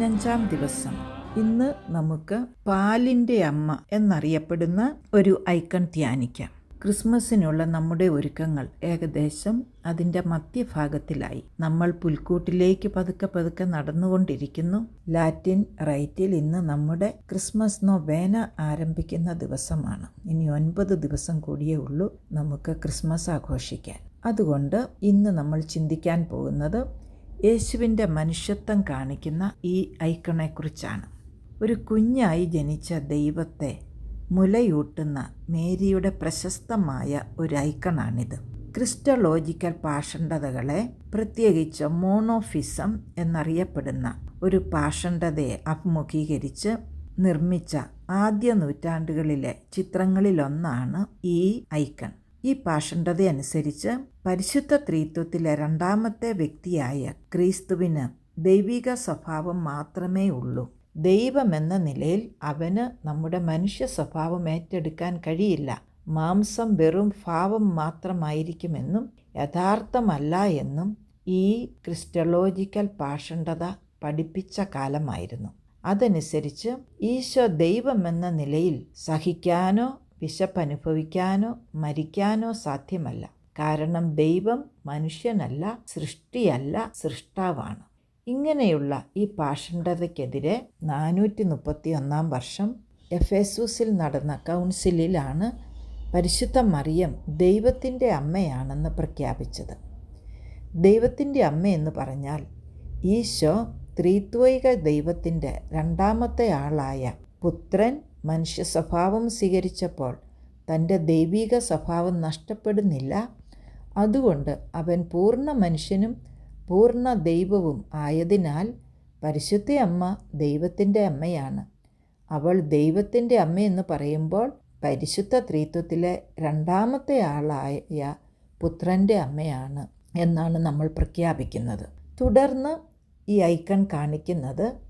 പതിനഞ്ചാം ദിവസം. ഇന്ന് നമുക്ക് പാലിന്റെ അമ്മ എന്നറിയപ്പെടുന്ന ഒരു ഐക്കൺ ധ്യാനിക്കാം. ക്രിസ്മസിനുള്ള നമ്മുടെ ഒരുക്കങ്ങൾ ഏകദേശം അതിന്റെ മധ്യഭാഗത്തിലായി. നമ്മൾ പുൽക്കൂട്ടിലേക്ക് പതുക്കെ പതുക്കെ നടന്നുകൊണ്ടിരിക്കുന്നു. ലാറ്റിൻ റൈറ്റിൽ ഇന്ന് നമ്മുടെ ക്രിസ്മസ് നൊവേന ആരംഭിക്കുന്ന ദിവസമാണ്. ഇനി ഒൻപത് ദിവസം കൂടിയേ ഉള്ളൂ നമുക്ക് ക്രിസ്മസ് ആഘോഷിക്കാൻ. അതുകൊണ്ട് ഇന്ന് നമ്മൾ ചിന്തിക്കാൻ പോകുന്നത് യേശുവിന്റെ മനുഷ്യത്വം കാണിക്കുന്ന ഈ ഐക്കണെക്കുറിച്ചാണ്. ഒരു കുഞ്ഞായി ജനിച്ച ദൈവത്തെ മുലയൂട്ടുന്ന മേരിയുടെ പ്രശസ്തമായ ഒരു ഐക്കണാണിത്. ക്രിസ്റ്റലോജിക്കൽ പാഷണ്ഡതകളെ പ്രത്യേകിച്ച് മോണോഫിസം എന്നറിയപ്പെടുന്ന ഒരു പാഷണ്ഡതയെ അഭിമുഖീകരിച്ച് നിർമ്മിച്ച ആദ്യ നൂറ്റാണ്ടുകളിലെ ചിത്രങ്ങളിലൊന്നാണ് ഈ ഐക്കൺ. ഈ പാഷണ്ഡതയനുസരിച്ച് പരിശുദ്ധ ത്രീത്വത്തിലെ രണ്ടാമത്തെ വ്യക്തിയായ ക്രീസ്തുവിന് ദൈവിക സ്വഭാവം മാത്രമേ ഉള്ളൂ. ദൈവമെന്ന നിലയിൽ അവന് നമ്മുടെ മനുഷ്യ സ്വഭാവം ഏറ്റെടുക്കാൻ കഴിയില്ല. മാംസം വെറും ഭാവം മാത്രമായിരിക്കുമെന്നും യഥാർത്ഥമല്ല എന്നും ഈ ക്രിസ്റ്റലോജിക്കൽ പാഷണ്ഡത പഠിപ്പിച്ച കാലമായിരുന്നു. അതനുസരിച്ച് ഈശോ ദൈവമെന്ന നിലയിൽ സഹിക്കാനോ വിശപ്പനുഭവിക്കാനോ മരിക്കാനോ സാധ്യമല്ല. കാരണം ദൈവം മനുഷ്യനല്ല സൃഷ്ടിയല്ല സൃഷ്ടാവാണ്. ഇങ്ങനെയുള്ള ഈ പാഷണ്ഡതയ്ക്കെതിരെ നാനൂറ്റി മുപ്പത്തി ഒന്നാം വർഷം എഫേസൂസിൽ നടന്ന കൗൺസിലിലാണ് പരിശുദ്ധ മറിയം ദൈവത്തിന്റെ അമ്മയാണെന്ന് പ്രഖ്യാപിച്ചത്. ദൈവത്തിന്റെ അമ്മയെന്ന് പറഞ്ഞാൽ ഈശോ ത്രിത്വൈക ദൈവത്തിന്റെ രണ്ടാമത്തെ ആളായ പുത്രൻ മനുഷ്യ സ്വഭാവം സ്വീകരിച്ചപ്പോൾ തന്റെ ദൈവിക സ്വഭാവം നഷ്ടപ്പെടുന്നില്ല. അതുകൊണ്ട് അവൻ പൂർണ മനുഷ്യനും പൂർണ ദൈവവും ആയതിനാൽ പരിശുദ്ധ അമ്മ ദൈവത്തിന്റെ അമ്മയാണ്. അവൾ ദൈവത്തിന്റെ അമ്മയെന്ന് പറയുമ്പോൾ പരിശുദ്ധ ത്രീത്വത്തിലെ രണ്ടാമത്തെ ആളായ പുത്രന്റെ അമ്മയാണ് എന്നാണ് നമ്മൾ പ്രഖ്യാപിക്കുന്നത്. തുടർന്ന് ഈ ഐക്കൺ കാണിക്കുന്നത്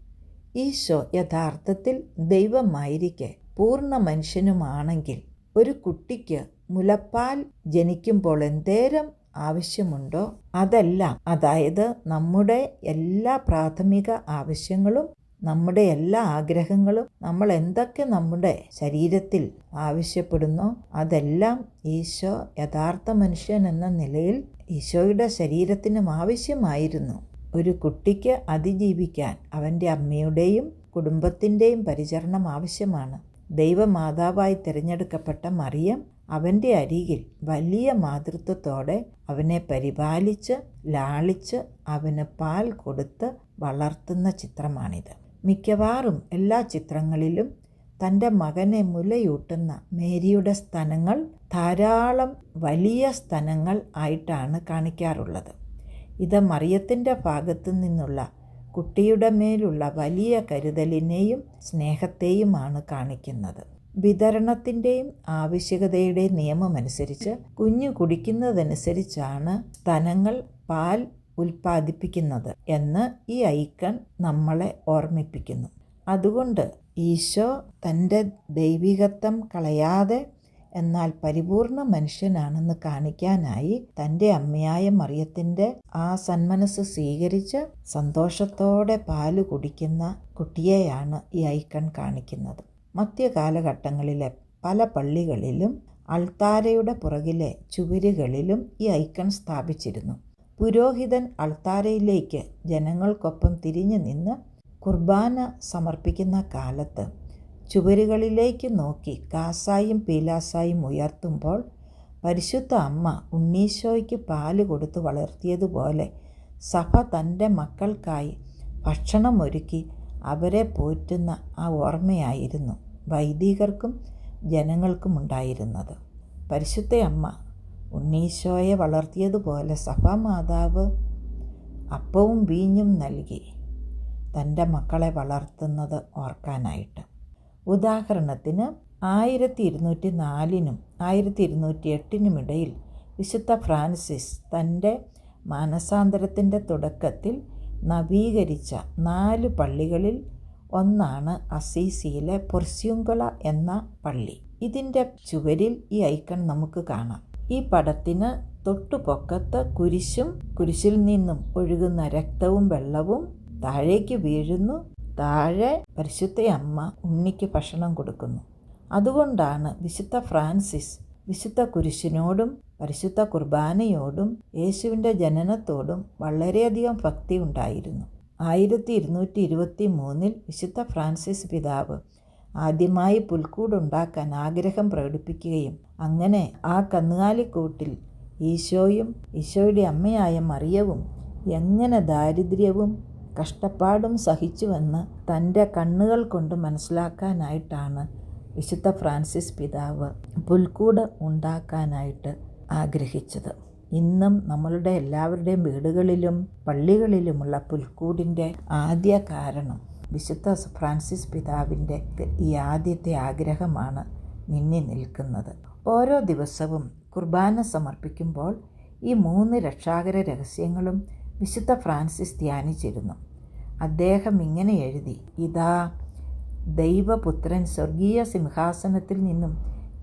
ഈശോ യഥാർത്ഥത്തിൽ ദൈവമായിരിക്കെ പൂർണ മനുഷ്യനുമാണെങ്കിൽ ഒരു കുട്ടിക്ക് മുലപ്പാൽ ജനിക്കുമ്പോൾ എന്തേരം ആവശ്യമുണ്ടോ അതെല്ലാം. അതായത് നമ്മുടെ എല്ലാ പ്രാഥമിക ആവശ്യങ്ങളും നമ്മുടെ എല്ലാ ആഗ്രഹങ്ങളും നമ്മൾ എന്തൊക്കെ നമ്മുടെ ശരീരത്തിൽ ആവശ്യപ്പെടുന്നോ അതെല്ലാം ഈശോ യഥാർത്ഥ മനുഷ്യൻ എന്ന നിലയിൽ ഈശോയുടെ ശരീരത്തിനും ആവശ്യമായിരുന്നു. ഒരു കുട്ടിക്ക് അതിജീവിക്കാൻ അവന്റെ അമ്മയുടെയും കുടുംബത്തിന്റെയും പരിചരണം ആവശ്യമാണ്. ദൈവമാതാവായി തിരഞ്ഞെടുക്കപ്പെട്ട മറിയം അവന്റെ അരികിൽ വലിയ മാതൃത്വത്തോടെ അവനെ പരിപാലിച്ച് ലാളിച്ച് അവന് പാൽ കൊടുത്ത് വളർത്തുന്ന ചിത്രമാണിത്. മിക്കവാറും എല്ലാ ചിത്രങ്ങളിലും തന്റെ മകനെ മുലയൂട്ടുന്ന മേരിയുടെ സ്തനങ്ങൾ ധാരാളം വലിയ സ്തനങ്ങൾ ആയിട്ടാണ് കാണിക്കാറുള്ളത്. ഇത് മറിയത്തിന്റെ ഭാഗത്തു നിന്നുള്ള കുട്ടിയുടെ മേലുള്ള വലിയ കരുതലിനെയും സ്നേഹത്തെയുമാണ് കാണിക്കുന്നത്. വിതരണത്തിന്റെയും ആവശ്യകതയുടെയും നിയമമനുസരിച്ച് കുഞ്ഞു കുടിക്കുന്നതനുസരിച്ചാണ് സ്ഥലങ്ങൾ പാൽ ഉൽപ്പാദിപ്പിക്കുന്നത് എന്ന് ഈ ഐക്കൺ നമ്മളെ ഓർമ്മിപ്പിക്കുന്നു. അതുകൊണ്ട് ഈശോ തന്റെ ദൈവികത്വം കളയാതെ എന്നാൽ പരിപൂർണ മനുഷ്യനാണെന്ന് കാണിക്കാനായി തന്റെ അമ്മയായ മറിയത്തിന്റെ ആ സന്മനസ് സ്വീകരിച്ച് സന്തോഷത്തോടെ പാൽ കുടിക്കുന്ന കുട്ടിയെയാണ് ഈ ഐക്കൺ കാണിക്കുന്നത്. മധ്യകാലഘട്ടങ്ങളിലെ പല പള്ളികളിലും അൾത്താരയുടെ പുറകിലെ ചുവരുകളിലും ഈ ഐക്കൺ സ്ഥാപിച്ചിരുന്നു. പുരോഹിതൻ അൾത്താരയിലേക്ക് ജനങ്ങൾക്കൊപ്പം തിരിഞ്ഞു നിന്ന് കുർബാന സമർപ്പിക്കുന്ന കാലത്ത് ചുവരുകളിലേക്ക് നോക്കി കാസായും പീലാസായും ഉയർത്തുമ്പോൾ പരിശുദ്ധ അമ്മ ഉണ്ണീശോയ്ക്ക് പാൽ കൊടുത്ത് വളർത്തിയതുപോലെ സഭ തന്റെ മക്കൾക്കായി ഭക്ഷണമൊരുക്കി അവരെ പോറ്റുന്ന ആ ഓർമ്മയായിരുന്നു വൈദികർക്കും ജനങ്ങൾക്കും ഉണ്ടായിരുന്നത്. പരിശുദ്ധ അമ്മ ഉണ്ണീശോയെ വളർത്തിയതുപോലെ സഭാമാതാവ് അപ്പവും വീഞ്ഞും നൽകി തന്റെ മക്കളെ വളർത്തുന്നത് ഓർക്കാനായിട്ട്. ഉദാഹരണത്തിന് ആയിരത്തി ഇരുന്നൂറ്റി നാലിനും ആയിരത്തി ഇരുന്നൂറ്റി എട്ടിനും ഇടയിൽ വിശുദ്ധ ഫ്രാൻസിസ് തന്റെ മാനസാന്തരത്തിന്റെ തുടക്കത്തിൽ നവീകരിച്ച നാല് പള്ളികളിൽ ഒന്നാണ് അസീസിയിലെ പൊർസ്യുങ്കള എന്ന പള്ളി. ഇതിന്റെ ചുവരിൽ ഈ ഐക്കൺ നമുക്ക് കാണാം. ഈ പടത്തിന് തൊട്ടുപൊക്കത്ത് കുരിശും കുരിശിൽ നിന്നും ഒഴുകുന്ന രക്തവും വെള്ളവും താഴേക്ക് വീഴുന്നു. താഴെ പരിശുദ്ധ അമ്മ ഉണ്ണിക്ക് ഭക്ഷണം കൊടുക്കുന്നു. അതുകൊണ്ടാണ് വിശുദ്ധ ഫ്രാൻസിസ് വിശുദ്ധ കുരിശിനോടും പരിശുദ്ധ കുർബാനയോടും യേശുവിന്റെ ജനനത്തോടും വളരെയധികം ഭക്തി ഉണ്ടായിരുന്നു. ആയിരത്തി ഇരുന്നൂറ്റി ഇരുപത്തി മൂന്നിൽ വിശുദ്ധ ഫ്രാൻസിസ് പിതാവ് ആദ്യമായി പുൽക്കൂടുണ്ടാക്കാൻ ആഗ്രഹം പ്രകടിപ്പിക്കുകയും അങ്ങനെ ആ കന്നുകാലിക്കൂട്ടിൽ ഈശോയും ഈശോയുടെ അമ്മയായ മറിയവും എങ്ങനെ ദാരിദ്ര്യവും കഷ്ടപ്പാടും സഹിച്ചുവെന്ന് തന്റെ കണ്ണുകൾ കൊണ്ട് മനസ്സിലാക്കാനായിട്ടാണ് വിശുദ്ധ ഫ്രാൻസിസ് പിതാവ് പുൽക്കൂട് ഉണ്ടാക്കാനായിട്ട് ആഗ്രഹിച്ചത്. ഇന്നും നമ്മളുടെ എല്ലാവരുടെയും വീടുകളിലും പള്ളികളിലുമുള്ള പുൽക്കൂടിന്റെ ആദ്യ കാരണം വിശുദ്ധ ഫ്രാൻസിസ് പിതാവിന്റെ ഈ ആദ്യത്തെ ആഗ്രഹമാണ് മിന്നി നിൽക്കുന്നത്. ഓരോ ദിവസവും കുർബാന സമർപ്പിക്കുമ്പോൾ ഈ മൂന്ന് രക്ഷാകര രഹസ്യങ്ങളും വിശുദ്ധ ഫ്രാൻസിസ് ധ്യാനിച്ചിരുന്നു. അദ്ദേഹം ഇങ്ങനെ എഴുതി ഇതാ ദൈവപുത്രൻ സ്വർഗീയ സിംഹാസനത്തിൽ നിന്നും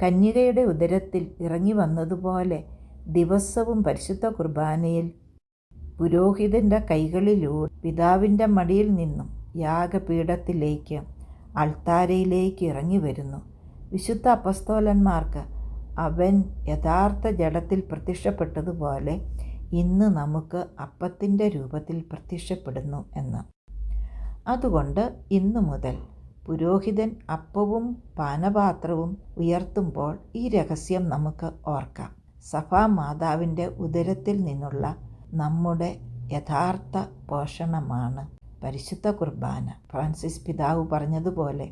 കന്യകയുടെ ഉദരത്തിൽ ഇറങ്ങി വന്നതുപോലെ ദിവസവും പരിശുദ്ധ കുർബാനയിൽ പുരോഹിതന്റെ കൈകളിലൂടെ പിതാവിന്റെ മടിയിൽ നിന്നും യാഗപീഠത്തിലേക്ക് അൾത്താരയിലേക്ക് ഇറങ്ങി വരുന്നു. വിശുദ്ധ അപസ്തോലന്മാർക്ക് അവൻ യഥാർത്ഥ ജഡത്തിൽ പ്രത്യക്ഷപ്പെട്ടതുപോലെ ഇന്ന് നമുക്ക് അപ്പത്തിന്റെ രൂപത്തിൽ പ്രത്യക്ഷപ്പെടുന്നു എന്ന്. അതുകൊണ്ട് ഇന്നു മുതൽ പുരോഹിതൻ അപ്പവും പാനപാത്രവും ഉയർത്തുമ്പോൾ ഈ രഹസ്യം നമുക്ക് ഓർക്കാം. സഭാമാതാവിന്റെ ഉദരത്തിൽ നിന്നുള്ള നമ്മുടെ യഥാർത്ഥ പോഷണമാണ് പരിശുദ്ധ കുർബാന. ഫ്രാൻസിസ് പിതാവ് പറഞ്ഞതുപോലെ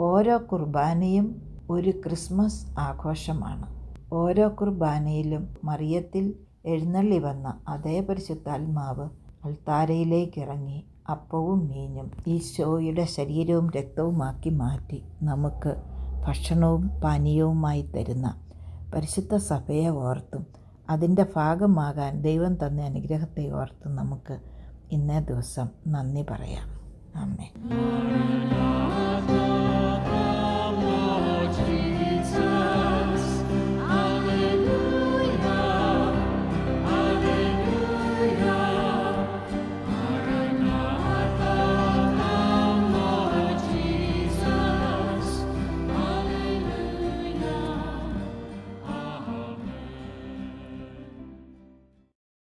ഓരോ കുർബാനയും ഒരു ക്രിസ്മസ് ആഘോഷമാണ്. ഓരോ കുർബാനയിലും മറിയത്തിൽ എഴുന്നള്ളി വന്ന അതേ പരിശുദ്ധാത്മാവ് അൾത്താരയിലേക്ക് ഇറങ്ങി അപ്പവും മീനും ഈശോയുടെ ശരീരവും രക്തവുമാക്കി മാറ്റി നമുക്ക് ഭക്ഷണവും പാനീയവുമായി തരുന്ന പരിശുദ്ധ സഭയെ ഓർത്തും അതിന്റെ ഭാഗമാകാൻ ദൈവം തന്ന അനുഗ്രഹത്തെ ഓർത്തും നമുക്ക് ഇന്നേ ദിവസം നന്ദി പറയാം. അമ്മേ